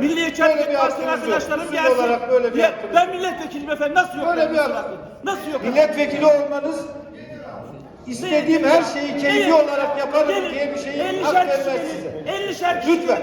Milliyetçi Hareket bir Partisi hakkınız yok. arkadaşlarım gelsin. olarak böyle bir Ya, hakkınız ben milletvekilim efendim nasıl yok? Böyle bir usul hak- hakkım? Nasıl yok? Milletvekili olmanız istediğim her şeyi keyfi olarak yaparım Gelin, diye bir şeyi 50'şer hak vermez size. 50'şer kişinin Lütfen.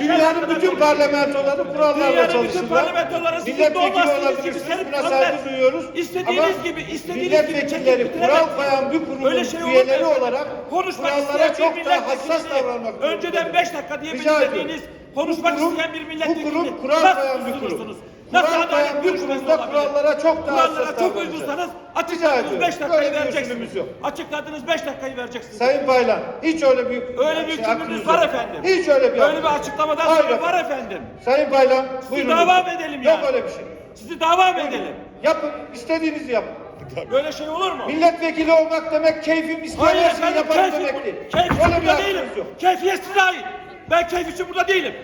Dünyanın bütün parlamentoları kurallarla Dünyanın bütün çalışırlar. parlamentoları sizin Milletvekili doğmazsınız gibi olabilirsiniz. serip Buna gönder. saygı duyuyoruz. İstediğiniz Ama gibi, istediğiniz gibi milletvekilleri çekip kural bitiremezsiniz. koyan bir kurumun Öyle şey olur mu üyeleri efendim? olarak Konuşmak kurallara isteyen çok daha hassas milletvekili davranmak Önceden 5 dakika diye Rica ediyorum. Konuşmak Bu kurum- isteyen bir bu milletvekili kurum kural koyan bir kurum. Nasıl adalet olabilir? kurallara çok daha Kurallara çok uygunsanız açıkladığınız ediyorum. 5 dakikayı vereceksiniz. yok. Açıkladığınız 5 dakikayı vereceksiniz. Sayın Baylan hiç öyle bir Öyle bir şey hükmünüz var yok. efendim. Hiç öyle bir Öyle bir yok. açıklamadan Hayır sonra var efendim. Sayın Baylan buyurun. dava lütfen. mı edelim Yok yani? öyle bir şey. Sizi dava edelim? Yapın istediğinizi yapın. Böyle şey olur mu? Milletvekili olmak demek keyfim isteyen her şeyi yaparım demek değil. keyfi Öyle bir burada değilim. hakkınız yok. Keyfiyet size ait. Ben keyif için burada değilim.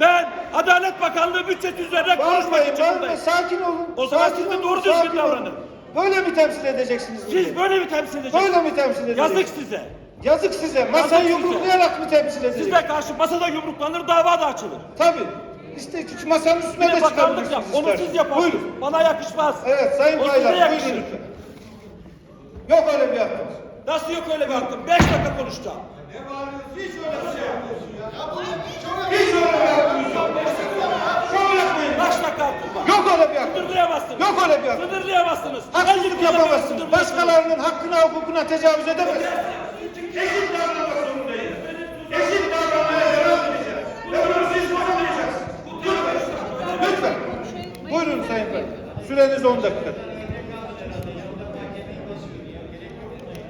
Ben Adalet Bakanlığı bütçesi üzerine konuşmak Bağırmayın, için bağırmayın. buradayım. Sakin olun. O zaman sakin siz de doğru düzgün davranın. Böyle mi temsil edeceksiniz? Siz böyle mi temsil edeceksiniz? Böyle mi temsil edeceksiniz? Yazık size. Yazık size. Masayı Yazık size. yumruklayarak mı temsil edeceksiniz? Size karşı masada yumruklanır, dava da açılır. Tabii. İşte şu masanın üstüne de bakanlık yap. çıkabilirsiniz Onu siz yaparsınız. Buyurun. Bana yakışmaz. Evet Sayın size Baylar buyurun lütfen. Yok öyle bir hakkınız. Nasıl yok öyle bir hakkım? 5 dakika konuşacağım. Hiç Yok öyle bir hakkınız. Sınırlayamazsınız. Yok öyle bir hakkınız. Sınırlayamazsınız. Haksızlık yapamazsınız. Başkalarının hakkına, hukukuna tecavüz edemezsiniz. Eşit davranmak zorundayız. Eşit davranmaya devam edeceğiz. Ve bunu siz korumayacaksınız. Lütfen. Lütfen. Buyurun Sayın Bey. Süreniz 10 dakika.